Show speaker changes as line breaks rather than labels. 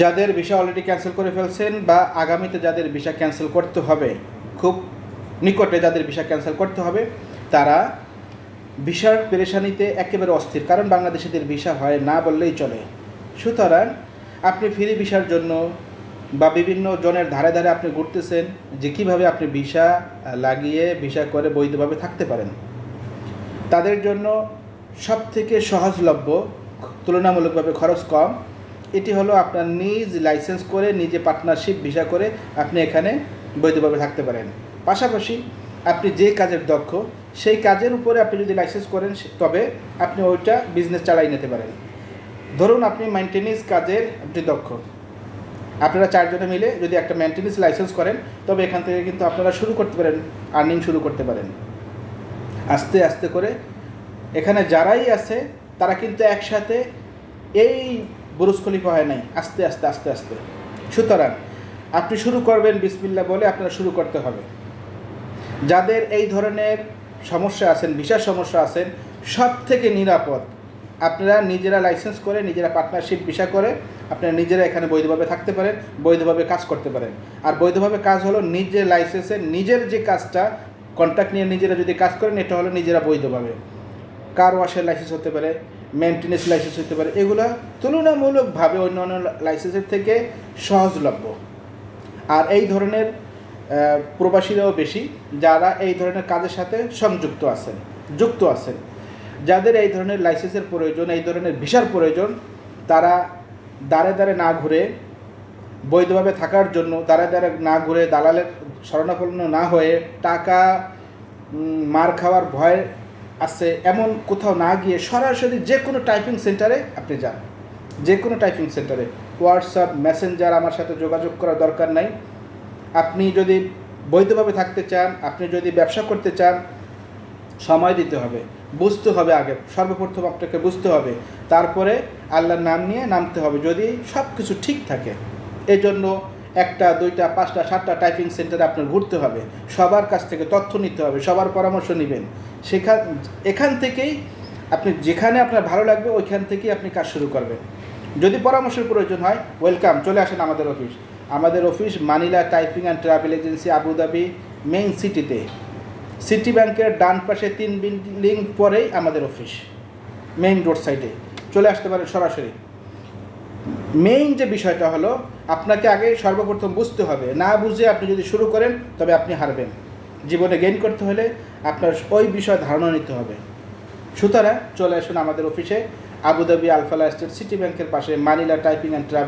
যাদের visa already cancel করে ফেলছেন বা আগামীতে যাদের ভিসা ক্যান্সেল করতে হবে, খুব নিকটে যাদের ভিসা ক্যান্সেল করতে হবে, তারা ভিসার পেরেশানিতে একেবারে অস্থির। কারণ বাংলাদেশিদের ভিসা হয় না বললেই চলে। সুতরাং আপনি ফ্রি ভিসার জন্য বা বিভিন্ন জনের ধারে ধারে আপনি ঘুরতেছেন যে কীভাবে আপনি ভিসা লাগিয়ে, ভিসা করে বৈধভাবে থাকতে পারেন। তাদের জন্য সব থেকে সহজলভ্য, তুলনামূলকভাবে খরচ কম। এটি হলো আপনার নিজ লাইসেন্স করে, নিজে পার্টনারশিপ ভিসা করে আপনি এখানে বৈধভাবে থাকতে পারেন। পাশাপাশি আপনি যে কাজের দক্ষ, সেই কাজের উপরে আপনি যদি লাইসেন্স করেন তবে আপনি ওইটা বিজনেস চালাই নিতে পারেন। ধরুন আপনি মেনটেনেন্স কাজের আপনি দক্ষ। আপনারা চারজনে মিলে যদি একটা মেনটেনেন্স লাইসেন্স করেন, তবে এখান থেকে কিন্তু আপনারা শুরু করতে পারেন আর্নিং শুরু করতে পারেন। আস্তে আস্তে করে এখানে যারাই আছে, তারা কিন্তু একসাথে এই বুরুজ খলিফা হয় নাই। আস্তে আস্তে আস্তে আস্তে। সুতরাং আপনি শুরু করবেন বিসমিল্লা বলে আপনারা শুরু করতে হবে। যাদের এই ধরনের সমস্যা আছেন ভিসার সমস্যা আছেন সব থেকে নিরাপদ, আপনারা নিজেরা লাইসেন্স করে, নিজেরা পার্টনারশিপ ভিসা করে, আপনারা নিজেরা এখানে বৈধভাবে থাকতে পারেন, বৈধভাবে কাজ করতে পারেন। আর বৈধভাবে কাজ হলো নিজের লাইসেন্সের নিজের যে কাজটা কন্ট্যাক্ট নিয়ে নিজেরা যদি কাজ করেন, এটা হলো নিজেরা বৈধভাবে। কার ওয়াশের লাইসেন্স হতে পারে? মেনটেনেন্স লাইসেন্স হতে পারে। এগুলো তুলনামূলকভাবে অন্যান্য লাইসেন্সের থেকে সহজলভ্য। আর এই ধরনের প্রবাসীরাও বেশি, যারা এই ধরনের কাজের সাথে সংযুক্ত আছেন, যুক্ত আছেন। যাদের এই ধরনের লাইসেন্সের প্রয়োজন, এই ধরনের ভিসার প্রয়োজন, তারা দাঁড়ে দাঁড়ে না ঘুরে, বৈধভাবে থাকার জন্য দাঁড়ে দাঁড়ে না ঘুরে, দালালের শরণাপন্ন না হয়ে টাকা মার খাওয়ার ভয় আছে, এমন কোথাও না গিয়ে সরাসরি যে কোনো টাইপিং সেন্টারে আপনি যান। যে কোনো টাইপিং সেন্টারে হোয়াটসঅ্যাপ মেসেঞ্জার আমার সাথে যোগাযোগ করার দরকার নাই। আপনি যদি বৈধভাবে থাকতে চান, আপনি যদি ব্যবসা করতে চান, সময় দিতে হবে, বুঝতে হবে আগে। সর্বপ্রথম আপনাকে বুঝতে হবে। তারপরে আল্লাহর নাম নিয়ে নামতে হবে, যদি সব কিছু ঠিক থাকে। এই জন্য একটা, দুইটা, পাঁচটা, সাতটা টাইপিং সেন্টারে আপনার ঘুরতে হবে। সবার কাছ থেকে তথ্য নিতে হবে, সবার পরামর্শ নেবেন। সেখান, এখান থেকেই আপনি যেখানে আপনার ভালো লাগবে, ওইখান থেকেই আপনি কাজ শুরু করবেন। যদি পরামর্শের প্রয়োজন হয় ওয়েলকাম চলে আসেন আমাদের অফিস আমাদের office Manila typing and travel agency Abu Dhabi main city city ব্যাংকের ডান পাশে তিন বিল্ডিং পরেই আমাদের অফিস মেইন রোড সাইডে চলে আসতে পারেন সরাসরি। মেইন যে বিষয়টা হলো, আপনাকে আগে সর্বপ্রথম বুঝতে হবে। না বুঝে আপনি যদি শুরু করেন, তবে আপনি হারবেন। জীবনে গেইন করতে হলে আপনার ওই বিষয়ে ধারণা নিতে হবে। সুতরাং চলে আসুন আমাদের অফিসে আবুধাবি আলফালা স্টেট সিটি ব্যাংকের পাশে, মানিলা টাইপিং অ্যান্ড ট্রাভেল